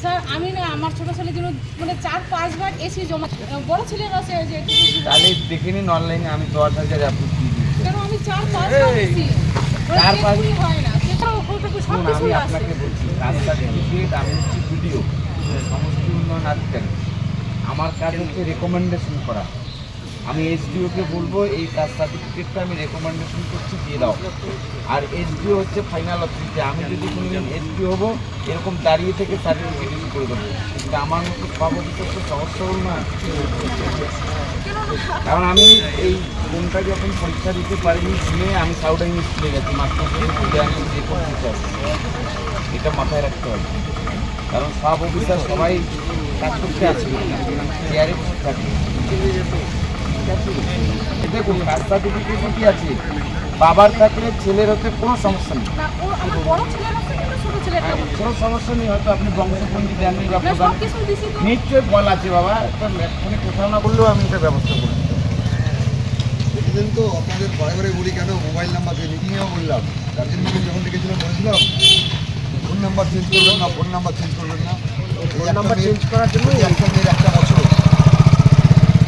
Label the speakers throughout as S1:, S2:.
S1: Sir আমি না আমার ছোট ছেলের জন্য মানে চার পাঁচবার এসি জমা বড় ছেলের কাছে যে
S2: তাহলে দেখে নিন অনলাইনে আমি দশ হাজার অ্যাপ্রুভ দিয়ে
S1: আমি চার পাঁচবার এসি
S2: চার পাঁচ-
S1: হয় না। সেটা ওখান সব কিছু
S2: আমি আপনাকে বলছি আমি হচ্ছে ভিডিও সমস্ত উন্নয়ন আধিকারিক আমার কাজ হচ্ছে রেকমেন্ডেশন করা। আমি এসডিওকে বলব, এই কাজ সার্টিফিকেটটা আমি রেকমেন্ডেশন করছি, দিয়ে দাও। আর এসডিও হচ্ছে ফাইনাল অথরিটি আমি যদি কোনোদিন এসডিও হব, এরকম দাঁড়িয়ে থেকে সার্টিফিকেট ইস্যু করে দেবো। কিন্তু আমার মতো সভাপতি তো সমস্যা হল না। কারণ আমি এই ফোনটা যখন পরীক্ষা দিতে পারিনি শুনে আমি সাউডাইন স্কুলে গেছি মাস্টার আমি যে এটা মাথায় রাখতে হবে। কারণ সব অফিসার সবাই কাজ করতে আছে চেয়ারে বসে থাকে। দেখুন কাজ সার্টিফিকেট কি আছে? বাবার থাকলে ছেলের হতে কোনো সমস্যা নেই।
S1: না ও আমার বড় ছেলের আছে কিন্তু ছোট ছেলের
S2: হ্যাঁ, কোনো সমস্যা নেই হয়তো আপনি বংশপঞ্জি দেননি বা প্রধান। নিশ্চয়ই বল আছে বাবা তো এক্ষুনি কোথাও না করলেও আমি এটা ব্যবস্থা করি
S3: দেখলেন তো আপনাদের বারে বারে বলি কেন মোবাইল নাম্বার দিয়ে মিটিংয়েও বললাম। গার্জেন মিটিং যখন ডেকেছিলাম বলেছিলাম ফোন নাম্বার চেঞ্জ করবেন না ফোন নাম্বার চেঞ্জ করবেন না। ফোন
S2: নাম্বার চেঞ্জ করার জন্য
S3: একটা মেয়ের একটা বছর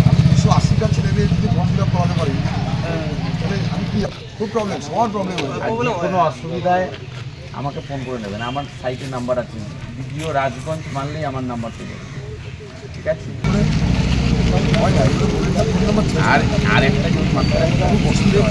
S3: আমি দুশো আশিটা ছেলে মেয়ে যদি ফর্ম ফিল আপ করাতে পারি তাহলে আমি কি খুব প্রবলেম সবার প্রবলেম হয়েছে
S2: কোনো অসুবিধায় আমাকে ফোন করে নেবেন। আমার সাইটে নাম্বার আছে। দ্বিতীয় রাজগঞ্জ মানলেই আমার নাম্বার পেয়ে যাবে। ঠিক আছে? আর আরেকটা জিনিস মাথায় রাখতে ফোন নাম্বারটা